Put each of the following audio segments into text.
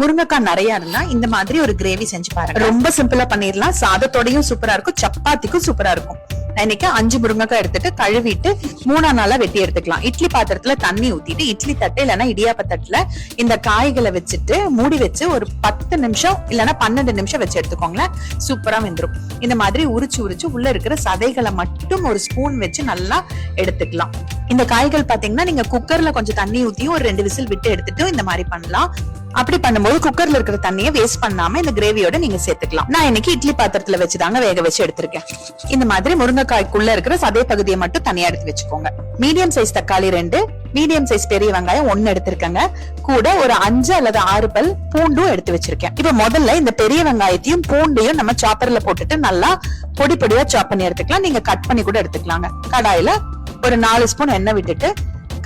முருங்கைக்காய் நிறைய இருந்தா இந்த மாதிரி ஒரு கிரேவி செஞ்சு பாருங்க. ரொம்ப சிம்பிளா பண்ணிடலாம். சாதத்தோடயும் சூப்பரா இருக்கும். சப்பாத்திக்கும் சூப்பரா இருக்கும். இன்னைக்கு அஞ்சு முருங்கைக்காய் எடுத்துட்டு கழுவிட்டு மூணா நாளா வெட்டி எடுத்துக்கலாம். இட்லி பாத்திரத்துல தண்ணி ஊத்திட்டு இட்லி தட்டு இல்லைன்னா இடியாப்ப தட்டுல இந்த காய்களை வச்சுட்டு மூடி வச்சு ஒரு பத்து நிமிஷம் இல்லைன்னா பன்னெண்டு நிமிஷம் வச்சு எடுத்துக்கோங்களேன். சூப்பரா வெந்துரும். இந்த மாதிரி உரிச்சு உரிச்சு உள்ள இருக்கிற சதைகளை மட்டும் ஒரு ஸ்பூன் வச்சு நல்லா எடுத்துக்கலாம். இந்த காய்கள் பாத்தீங்கன்னா நீங்க குக்கர்ல கொஞ்சம் தண்ணி ஊத்தியும் ஒரு ரெண்டு விசில் விட்டு எடுத்துட்டு இந்த மாதிரி பண்ணலாம். அப்படி பண்ணும்போது குக்கர்ல இருக்கிற தண்ணியை வேஸ்ட் பண்ணாம இந்த கிரேவியோட நீங்க சேர்த்துக்கலாம். நான் இன்னைக்கு இட்லி பாத்திரத்துல வச்சுதாங்க வேக வச்சு எடுத்திருக்கேன். இந்த மாதிரி முருங்கைக்காய்க்குள்ள இருக்கிற சதை பகுதியை மட்டும் தனியா எடுத்து வச்சுக்கோங்க. மீடியம் சைஸ் தக்காளி ரெண்டு மீடியம் சைஸ் பெரிய வெங்காயம் ஒன்னு எடுத்திருக்கேங்க. கூட ஒரு அஞ்சு அல்லது ஆறு பல் பூண்டும் எடுத்து வச்சிருக்கேன். இப்ப முதல்ல இந்த பெரிய வெங்காயத்தையும் பூண்டையும் நம்ம சாப்பர்ல போட்டுட்டு நல்லா பொடி பொடியா சாப் பண்ணி எடுத்துக்கலாம். நீங்க கட் பண்ணி கூட எடுத்துக்கலாங்க. கடாயில ஒரு நாலு ஸ்பூன் எண்ணெய் விட்டுட்டு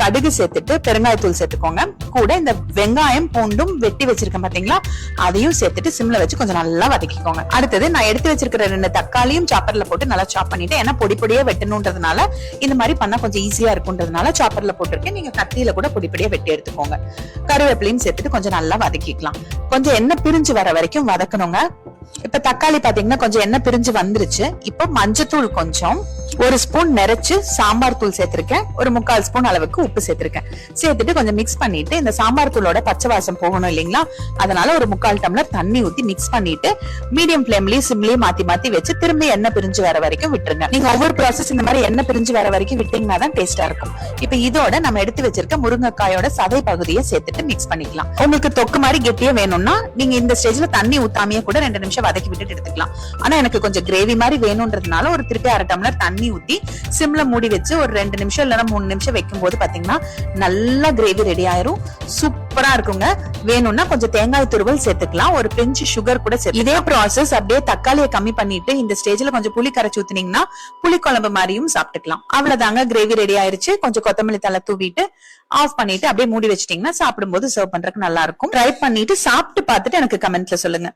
கடுகு சேர்த்துட்டு பெருங்காயத்தூள் சேர்த்துக்கோங்க. கூட இந்த வெங்காயம் பூண்டும் வெட்டி வச்சிருக்கேன் பாத்தீங்களா? அதையும் சேர்த்துட்டு சிம்ல வச்சு கொஞ்சம் நல்லா வதக்கிக்கோங்க. அடுத்தது நான் எடுத்து வச்சிருக்கிற ரெண்டு தக்காளியும் சாப்பர்ல போட்டு நல்லா சாப் பண்ணிட்டு ஏன்னா பொடி பொடியா வெட்டணுன்றதுனால இந்த மாதிரி பண்ணா கொஞ்சம் ஈஸியா இருக்கும்ன்றதுனால சாப்பர்ல போட்டிருக்கேன். நீங்க கத்தியில கூட பொடி பொடியா வெட்டி எடுத்துக்கோங்க. கருவேப்பிலையும் சேர்த்துட்டு கொஞ்சம் நல்லா வதக்கிக்கலாம். கொஞ்சம் எண்ணெய் பிரிஞ்சு வர வரைக்கும் வதக்கணுங்க. இப்ப தக்காளி பாத்தீங்கன்னா கொஞ்சம் எண்ணெய் பிரிஞ்சு வந்துருச்சு. இப்போ மஞ்சத்தூள் கொஞ்சம் ஒரு ஸ்பூன் நிறைச்சு சாம்பார் தூள் சேர்த்திருக்கேன். ஒரு முக்கால் ஸ்பூன் அளவுக்கு உப்பு சேர்த்திருக்கேன். சேர்த்துட்டு கொஞ்சம் மிக்ஸ் பண்ணிட்டு இந்த சாம்பார் தூளோட பச்சை வாசம் போகணும் இல்லைங்களா? அதனால ஒரு முக்கால் டம்ளர் தண்ணி ஊத்தி மிக்ஸ் பண்ணிட்டு மீடியம் ஃபிளேம்லயும் சிம்லயும் மாத்தி மாத்தி வச்சு திரும்ப எண்ணெய் பிரிஞ்சு வர வரைக்கும் விட்டுருங்க. நீங்க ஒவ்வொரு ப்ராசஸ் இந்த மாதிரி எண்ணெய் பிரிஞ்சு வர வரைக்கும் விட்டீங்கன்னா தான் டேஸ்டா இருக்கும். இப்ப இதோட நம்ம எடுத்து வச்சிருக்க முருங்கைக்காயோட சதை பகுதியை சேர்த்துட்டு மிக்ஸ் பண்ணிக்கலாம். உங்களுக்கு தொக்கு மாதிரி கெட்டியே வேணும்னா நீங்க இந்த ஸ்டேஜ்ல தண்ணி ஊத்தாமையே கூட ரெண்டு நிமிஷம் வதக்கி விட்டுட்டு எடுத்துக்கலாம். ஆனா எனக்கு கொஞ்சம் கிரேவி மாதிரி வேணும்ன்றதுனால ஒரு திருப்பி அரை டம்ளர் தண்ணி தண்ணி ஊத்தி சிம்ல மூடி வச்சு ஒரு ரெண்டு நிமிஷம் இல்லைன்னா மூணு நிமிஷம் வைக்கும் போது பாத்தீங்கன்னா நல்லா கிரேவி ரெடி ஆயிரும். சூப்பரா இருக்குங்க. வேணும்னா கொஞ்சம் தேங்காய் துருவல் சேர்த்துக்கலாம். ஒரு பிஞ்சு சுகர் கூட சேர்த்து இதே ப்ராசஸ் அப்படியே தக்காளியை கம்மி பண்ணிட்டு இந்த ஸ்டேஜ்ல கொஞ்சம் புளி கரைச்சி ஊத்துனீங்கன்னா புளி குழம்பு மாதிரியும் சாப்பிட்டுக்கலாம். அவ்வளவுதாங்க கிரேவி ரெடி ஆயிருச்சு. கொஞ்சம் கொத்தமல்லி தலை தூவிட்டு ஆஃப் பண்ணிட்டு அப்படியே மூடி வச்சிட்டீங்கன்னா சாப்பிடும்போது சர்வ் பண்றதுக்கு நல்லா இருக்கும். ட்ரை பண்ணிட்டு சாப்பிட்டு பார்த்துட்டு எனக்கு கமெண்ட்ல சொல்லுங்க.